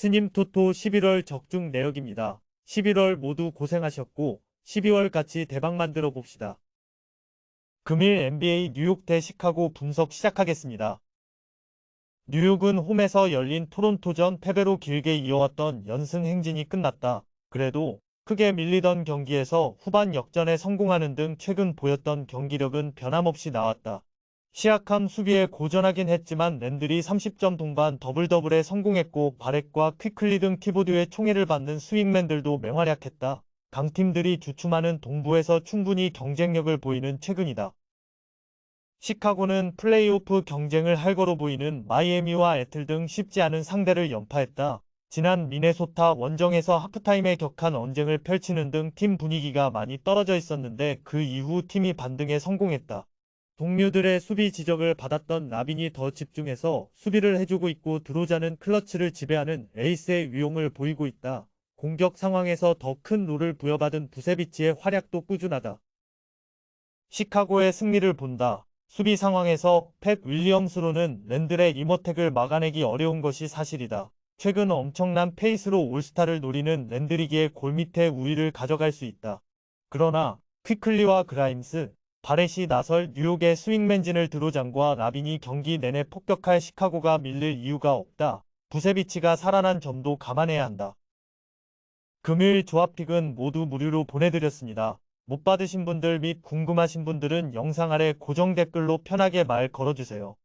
스님 토토 11월 적중 내역입니다. 11월 모두 고생하셨고 12월 같이 대박 만들어 봅시다. 금일 NBA 뉴욕 대 시카고 분석 시작하겠습니다. 뉴욕은 홈에서 열린 토론토전 패배로 길게 이어왔던 연승 행진이 끝났다. 그래도 크게 밀리던 경기에서 후반 역전에 성공하는 등 최근 보였던 경기력은 변함없이 나왔다. 시약함 수비에 고전하긴 했지만 랜들이 30점 동반 더블더블에 성공했고 바렉과 퀴클리 등 키보드의 총애를 받는 스윙맨들도 맹활약했다. 강팀들이 주춤하는 동부에서 충분히 경쟁력을 보이는 최근이다. 시카고는 플레이오프 경쟁을 할 거로 보이는 마이애미와 애틀 등 쉽지 않은 상대를 연파했다. 지난 미네소타 원정에서 하프타임에 격한 언쟁을 펼치는 등 팀 분위기가 많이 떨어져 있었는데 그 이후 팀이 반등에 성공했다. 동료들의 수비 지적을 받았던 라빈이 더 집중해서 수비를 해주고 있고 드로자는 클러치를 지배하는 에이스의 위용을 보이고 있다. 공격 상황에서 더 큰 롤을 부여받은 부세비치의 활약도 꾸준하다. 시카고의 승리를 본다. 수비 상황에서 팻 윌리엄스로는 랜들의 이머택을 막아내기 어려운 것이 사실이다. 최근 엄청난 페이스로 올스타를 노리는 랜드리기의 골 밑에 우위를 가져갈 수 있다. 그러나 퀴클리와 그라임스, 바렛이 나설 뉴욕의 스윙 맨진을 드로장과 라빈이 경기 내내 폭격할 시카고가 밀릴 이유가 없다. 부세비치가 살아난 점도 감안해야 한다. 금요일 조합픽은 모두 무료로 보내드렸습니다. 못 받으신 분들 및 궁금하신 분들은 영상 아래 고정 댓글로 편하게 말 걸어주세요.